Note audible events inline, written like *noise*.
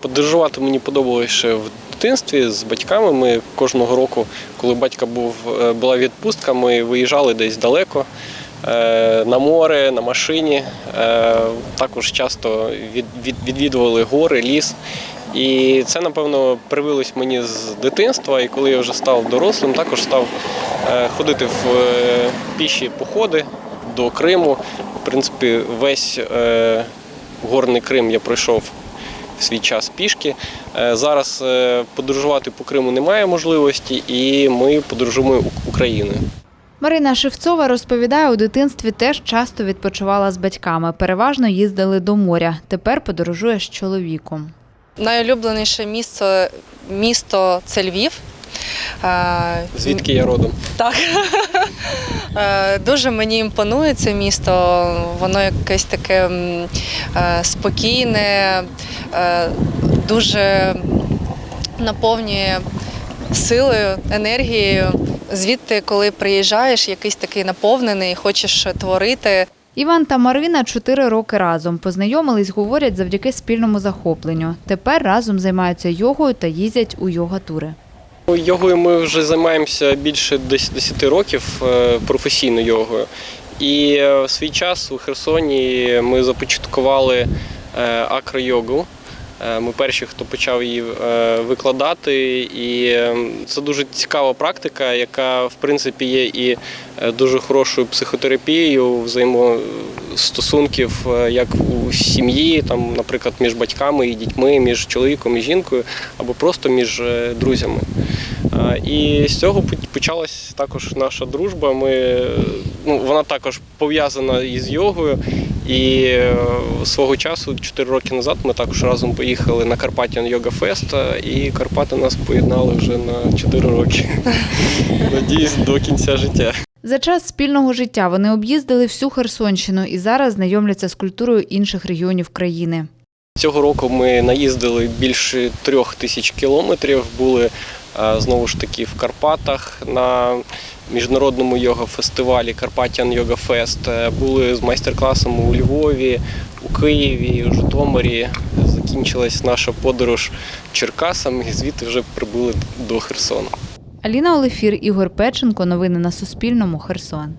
Подорожувати мені подобалося ще в дитинстві з батьками. Ми кожного року, коли батька був, е, була відпустка, ми виїжджали десь далеко е, на море, на машині. Е, Також часто від, від, відвідували гори, ліс. І це, напевно, привилось мені з дитинства. І коли я вже став дорослим, також став ходити в піші походи до Криму. В принципі, весь горний Крим я пройшов в свій час пішки. Е, Зараз е, подорожувати по Криму немає можливості, і ми подорожуємо У- Україною. Марина Шевцова розповідає, у дитинстві теж часто відпочивала з батьками. Переважно їздили до моря. Тепер подорожує з чоловіком. Найулюбленіше місце місто це Львів. Е, Звідки я родом? Так. *laughs* Е, Дуже мені імпонує це місто. Воно якесь таке е, спокійне, дуже наповнює силою, енергією. Звідти, коли приїжджаєш, якийсь такий наповнений, хочеш творити. Іван та Марина чотири роки разом. Познайомились, говорять, завдяки спільному захопленню. Тепер разом займаються йогою та їздять у йога-тури. Йогою ми вже займаємося більше 10 10 років е, професійно йогою. І е, в свій час у Херсоні ми започаткували е, акро-йогу. Ми перші, хто почав її викладати, і це дуже цікава практика, яка в принципі є і дуже хорошою психотерапією взаємостосунків е, як у сім'ї, там, наприклад, між батьками і дітьми, між чоловіком і жінкою, або просто між е, друзями. І з цього почалась також наша дружба. Ми, е, ну, вона також пов'язана із йогою. І е, свого часу, 4 роки назад, ми також разом поїхали на Carpathian Yoga Fest, і Карпати нас поєднали вже на 4 роки. *laughs* Надіюсь, до кінця життя. За час спільного життя вони об'їздили всю Херсонщину і зараз знайомляться з культурою інших регіонів країни. Цього року ми наїздили більше трьох тисяч кілометрів. Були е, знову ж таки в Карпатах на міжнародному йога-фестивалі Carpathian Yoga Fest. Е, Були з майстер-класом у Львові, у Києві, у Житомирі. Закінчилась наша подорож Черкасами і звідти вже прибули до Херсону. Аліна Олефір, Ігор Печенко. Новини на Суспільному. Херсон.